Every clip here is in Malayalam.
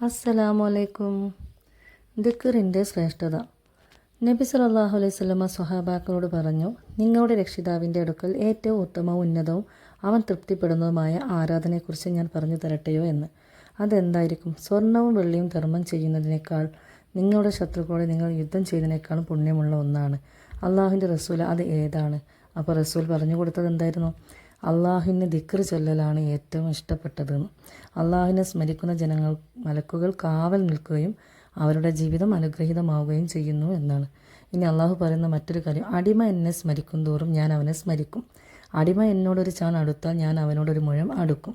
അസ്സലാമലൈക്കും. ദിക്കറിന്റെ ശ്രേഷ്ഠത. നബി സലാഹു അലൈഹി സ്വലമ സ്വഹാബാക്കളോട് പറഞ്ഞു നിങ്ങളുടെ രക്ഷിതാവിന്റെ അടുക്കൽ ഏറ്റവും ഉത്തമവും ഉന്നതവും അവൻ തൃപ്തിപ്പെടുന്നതുമായ ആരാധനയെക്കുറിച്ച് ഞാൻ പറഞ്ഞു തരട്ടെയോ എന്ന്. അതെന്തായിരിക്കും? സ്വർണവും വെള്ളിയും ധർമ്മം ചെയ്യുന്നതിനേക്കാൾ നിങ്ങളുടെ ശത്രുക്കളോട് നിങ്ങൾ യുദ്ധം ചെയ്തതിനേക്കാളും പുണ്യമുള്ള ഒന്നാണ്. അള്ളാഹുവിന്റെ റസൂൽ അത് ഏതാണ്? അപ്പോൾ റസൂൽ പറഞ്ഞു കൊടുത്തത് എന്തായിരുന്നു? അള്ളാഹുവിന് ദിക്ർ ചൊല്ലലാണ് ഏറ്റവും ഇഷ്ടപ്പെട്ടതെന്ന് അള്ളാഹുവിനെ സ്മരിക്കുന്ന ജനങ്ങൾ മലക്കുകൾ കാവൽ നിൽക്കുകയും അവരുടെ ജീവിതം അനുഗ്രഹീതമാവുകയും ചെയ്യുന്നു എന്നാണ്. ഇനി അള്ളാഹു പറയുന്ന മറ്റൊരു കാര്യം അടിമ എന്നെ സ്മരിക്കും തോറും ഞാൻ അവനെ സ്മരിക്കും. അടിമ എന്നോടൊരു ചാൺ അടുത്താൽ ഞാൻ അവനോടൊരു മുഴം അടുക്കും.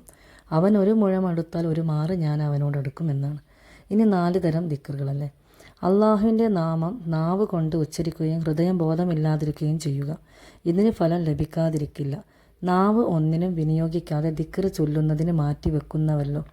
അവൻ ഒരു മുഴം അടുത്താൽ ഒരു മാറ് ഞാൻ അവനോട് അടുക്കും എന്നാണ്. ഇനി നാല് തരം ദിക്കറുകളല്ലേ അള്ളാഹുവിന്റെ നാമം നാവ് കൊണ്ട് ഉച്ചരിക്കുകയും ഹൃദയം ബോധമില്ലാതിരിക്കുകയും ചെയ്യുക. ഇതിന് ഫലം ലഭിക്കാതിരിക്കില്ല. നാവ് ഒന്നിനും വിനിയോഗിക്കാതെ ദിക്കറ് ചൊല്ലുന്നതിന് മാറ്റിവെക്കുന്നവല്ലോ.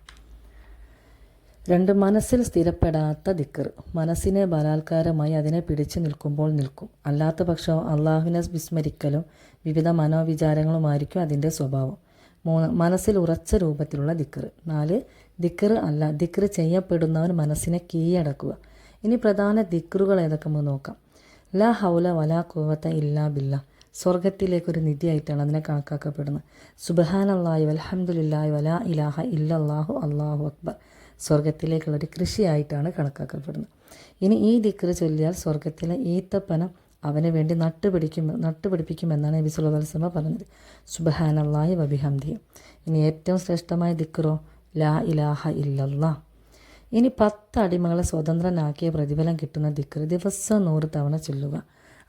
രണ്ട് മനസ്സിൽ സ്ഥിരപ്പെടാത്ത ദിക്കർ മനസ്സിനെ ബലാത്കാരമായി അതിനെ പിടിച്ചു നിൽക്കുമ്പോൾ നിൽക്കും. അല്ലാത്ത പക്ഷം അള്ളാഹുവിനെ വിസ്മരിക്കലും വിവിധ മനോവിചാരങ്ങളുമായിരിക്കും അതിന്റെ സ്വഭാവം. മൂന്ന് മനസ്സിൽ ഉറച്ച രൂപത്തിലുള്ള ദിക്കർ നാല് ദിക്കർ അല്ല ദിക്കർ ചെയ്യപ്പെടുന്നവൻ മനസ്സിനെ കീഴടക്കുക. ഇനി പ്രധാന ദിക്കറുകൾ ഏതൊക്കെ നമുക്ക് നോക്കാം. ലാ ഹൗല വലാ കുവത്ത ഇല്ലാ ബില്ല. സ്വർഗത്തിലേക്കൊരു നിധിയായിട്ടാണ് അതിനെ കണക്കാക്കപ്പെടുന്നത്. സുബഹാനല്ലാഹി അലഹമുല്ലായു വലാ ഇലാഹ ഇല്ലല്ലാഹു അള്ളാഹു അക്ബർ. സ്വർഗത്തിലേക്കുള്ളൊരു കൃഷിയായിട്ടാണ് കണക്കാക്കപ്പെടുന്നത്. ഇനി ഈ ദിക്ർ ചൊല്ലിയാൽ സ്വർഗത്തിലെ ഈത്തപ്പനം അവന് വേണ്ടി നട്ടുപിടിക്കും നട്ടുപിടിപ്പിക്കുമെന്നാണ് നബി സുല്ലാ വസ്ലമ പറഞ്ഞത്. സുബഹാനല്ലാഹി വബിഹംദി ഇനി ഏറ്റവും ശ്രേഷ്ഠമായ ദിക്റോ ലാ ഇലാഹ ഇല്ലല്ലാ. ഇനി പത്ത് അടിമകളെ സ്വതന്ത്രനാക്കിയ പ്രതിഫലം കിട്ടുന്ന ദിക്ർ ദിവസം നൂറ് തവണ ചൊല്ലുക.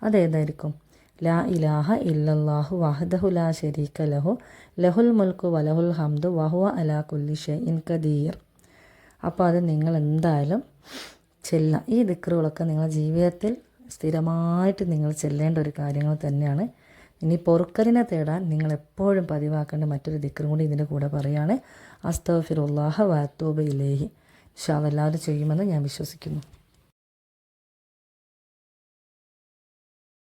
അതേതായിരിക്കും ലാ ഇലാഹ ഇല്ലല്ലാഹു വഹദഹു ലാ ഷരീക ലഹു ലഹുൽ മുൽക്കു വലഹുൽ ഹംദു വഹുവ അലാ കുല്ലി ഇൻ കദീർ അപ്പോൾ അത് നിങ്ങൾ എന്തായാലും ചെല്ലാം. ഈ ദിക്കറുകളൊക്കെ നിങ്ങളുടെ ജീവിതത്തിൽ സ്ഥിരമായിട്ട് നിങ്ങൾ ചെല്ലേണ്ട ഒരു കാര്യങ്ങൾ തന്നെയാണ്. ഇനി പൊറുക്കലിനെ തേടാൻ നിങ്ങൾ എപ്പോഴും പതിവാക്കേണ്ട മറ്റൊരു ദിക്കറും കൂടി ഇതിന്റെ കൂടെ പറയുകയാണ് അസ്തഫിറുല്ലാഹ വാത്തോബ് ഇലേഹി. പക്ഷെ അതെല്ലാവരും ചെയ്യുമെന്ന് ഞാൻ വിശ്വസിക്കുന്നു.